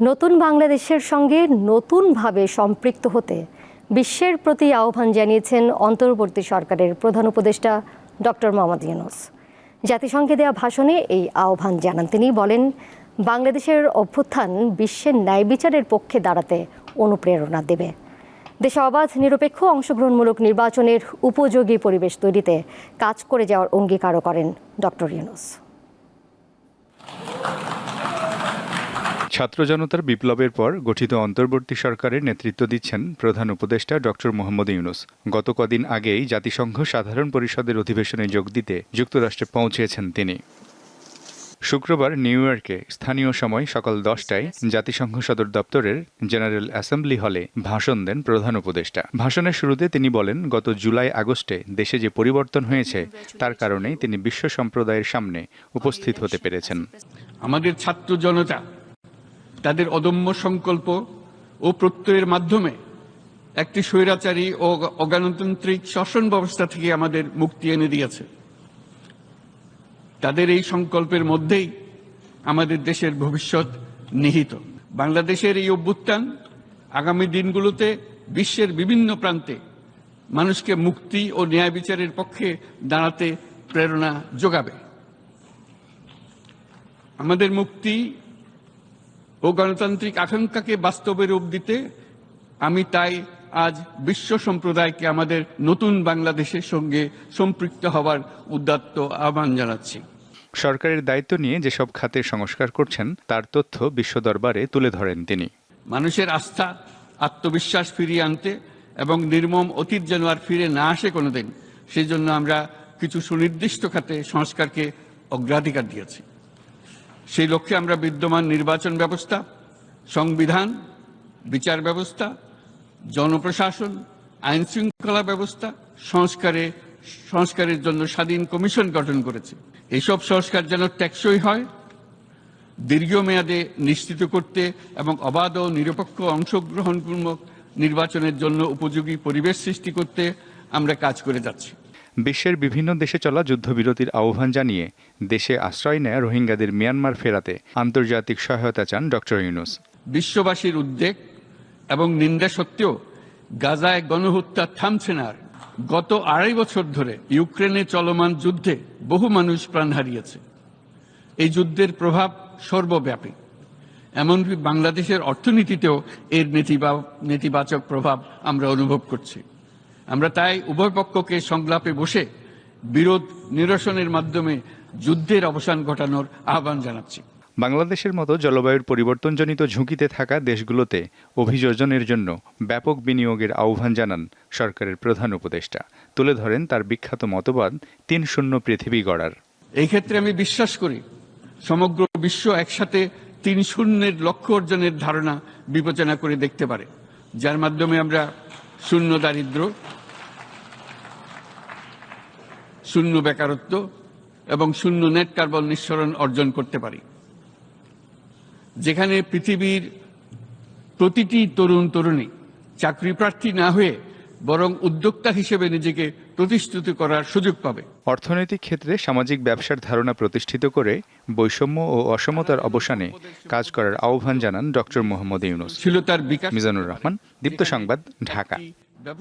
নতুন বাংলাদেশের সঙ্গে নতুনভাবে সম্পৃক্ত হতে বিশ্বের প্রতি আহ্বান জানিয়েছেন অন্তর্বর্তী সরকারের প্রধান উপদেষ্টা ডক্টর মোহাম্মদ ইউনুস। জাতিসংঘে দেওয়া ভাষণে এই আহ্বান জানান। তিনি বলেন, বাংলাদেশের অভ্যুত্থান বিশ্বের ন্যায় বিচারের পক্ষে দাঁড়াতে অনুপ্রেরণা দেবে। দেশে অবাধ, নিরপেক্ষ, অংশগ্রহণমূলক নির্বাচনের উপযোগী পরিবেশ তৈরিতে কাজ করে যাওয়ার অঙ্গীকারও করেন ডক্টর ইউনুস। ছাত্র জনতার বিপ্লবের পর গঠিত অন্তর্বর্তী সরকারের নেতৃত্ব দিচ্ছেন প্রধান উপদেষ্টা ডক্টর মোহাম্মদ ইউনুস। গত কদিন আগেই জাতিসংঘ সাধারণ পরিষদের অধিবেশনে যোগ দিতে যুক্তরাষ্ট্রে পৌঁছেছেন তিনি। শুক্রবার নিউ ইয়র্কে স্থানীয় সময় সকাল দশটায় জাতিসংঘ সদর দপ্তরের জেনারেল অ্যাসেম্বলি হলে ভাষণ দেন প্রধান উপদেষ্টা। ভাষণের শুরুতে তিনি বলেন, গত জুলাই আগস্টে দেশে যে পরিবর্তন হয়েছে, তার কারণেই তিনি বিশ্ব সম্প্রদায়ের সামনে উপস্থিত হতে পেরেছেন। আমাদের ছাত্র জনতা তাদের অদম্য সংকল্প ও প্রত্যয়ের মাধ্যমে একটি স্বৈরাচারী ও অগণতান্ত্রিক শাসন ব্যবস্থা থেকে আমাদের মুক্তি এনে দিয়েছে। তাদের এই সংকল্পের মধ্যেই আমাদের দেশের ভবিষ্যৎ নিহিত। বাংলাদেশের এই অভ্যুত্থান আগামী দিনগুলোতে বিশ্বের বিভিন্ন প্রান্তে মানুষকে মুক্তি ও ন্যায় বিচারের পক্ষে দাঁড়াতে প্রেরণা যোগাবে। আমাদের মুক্তি ও গণতান্ত্রিক আকাঙ্ক্ষাকে বাস্তবে রূপ দিতে আমি তাই আজ বিশ্ব সম্প্রদায়কে আমাদের নতুন বাংলাদেশের সঙ্গে সম্পৃক্ত হওয়ার উদ্যাত্ত আহ্বান জানাচ্ছি। সরকারের দায়িত্ব নিয়ে যেসব খাতের সংস্কার করছেন তার তথ্য বিশ্ব দরবারে তুলে ধরেন তিনি। মানুষের আস্থা আত্মবিশ্বাস ফিরিয়ে আনতে এবং নির্মম অতীত যেন আর ফিরে না আসে কোনোদিন সেই জন্য আমরা কিছু সুনির্দিষ্ট খাতে সংস্কারকে অগ্রাধিকার দিয়েছি। সেই লক্ষ্যে আমরা বিদ্যমান নির্বাচন ব্যবস্থা, সংবিধান, বিচার ব্যবস্থা, জনপ্রশাসন, আইন শৃঙ্খলা ব্যবস্থা, সংস্কারে, সংস্কারের জন্য স্বাধীন কমিশন গঠন করেছে। এইসব সংস্কার যেন টেকসই হয় দীর্ঘমেয়াদে নিশ্চিত করতে এবং অবাধ ও নিরপেক্ষ অংশগ্রহণপূর্বক নির্বাচনের জন্য উপযোগী পরিবেশ সৃষ্টি করতে আমরা কাজ করে যাচ্ছি। বিশ্বের বিভিন্ন দেশে চলা যুদ্ধবিরতির আহ্বান জানিয়ে দেশে আশ্রয় নেয় রোহিঙ্গাদের মিয়ানমার ফেরাতে আন্তর্জাতিক সহায়তা চান ডক্টর ইউনুস। বিশ্ববাসীর উদ্বেগ এবং নিন্দা সত্ত্বেও গাজায় গণহত্যা থামছে না। গত আড়াই বছর ধরে ইউক্রেনে চলমান যুদ্ধে বহু মানুষ প্রাণ হারিয়েছে। এই যুদ্ধের প্রভাব সর্বব্যাপী। এমনকি বাংলাদেশের অর্থনীতিতেও এর নেতিবা- নেতিবাচক প্রভাব আমরা অনুভব করছি। আমরা তাই উভয় পক্ষকে সংলাপে বসে বিরোধ নিরসনের মাধ্যমে যুদ্ধের অবসান ঘটানোর আহ্বান জানাচ্ছি। বাংলাদেশের মতো জলবায়ুর পরিবর্তনজনিত ঝুঁকিতে থাকা দেশগুলোতে অভিযোজনের জন্য ব্যাপক বিনিয়োগের আহ্বান জানান সরকারের প্রধান উপদেষ্টা। তুলে ধরেন তার বিখ্যাত মতবাদ তিন শূন্য পৃথিবী গড়ার। এই ক্ষেত্রে আমি বিশ্বাস করি সমগ্র বিশ্ব একসাথে তিন শূন্যের লক্ষ্য অর্জনের ধারণা বিবেচনা করে দেখতে পারে যার মাধ্যমে আমরা শূন্য দারিদ্র শূন্য বেকারত্ব এবং শূন্য নেট কার্বন নিঃসরণ অর্জন করতে পারি। যেখানে পৃথিবীর প্রতিটি তরুণ তরুণী চাকরি প্রার্থী না হয়ে বরং উদ্যোক্তা হিসেবে নিজেকে প্রতিষ্ঠিত করার সুযোগ পাবে। অর্থনৈতিক ক্ষেত্রে সামাজিক ব্যবসার ধারণা প্রতিষ্ঠিত করে বৈষম্য ও অসমতার অবসানে কাজ করার আহ্বান জানান ডক্টর মোহাম্মদ ইউনুস। ছিল তার বিকাশ মিজানুর রহমান দীপ্ত সংবাদ ঢাকা।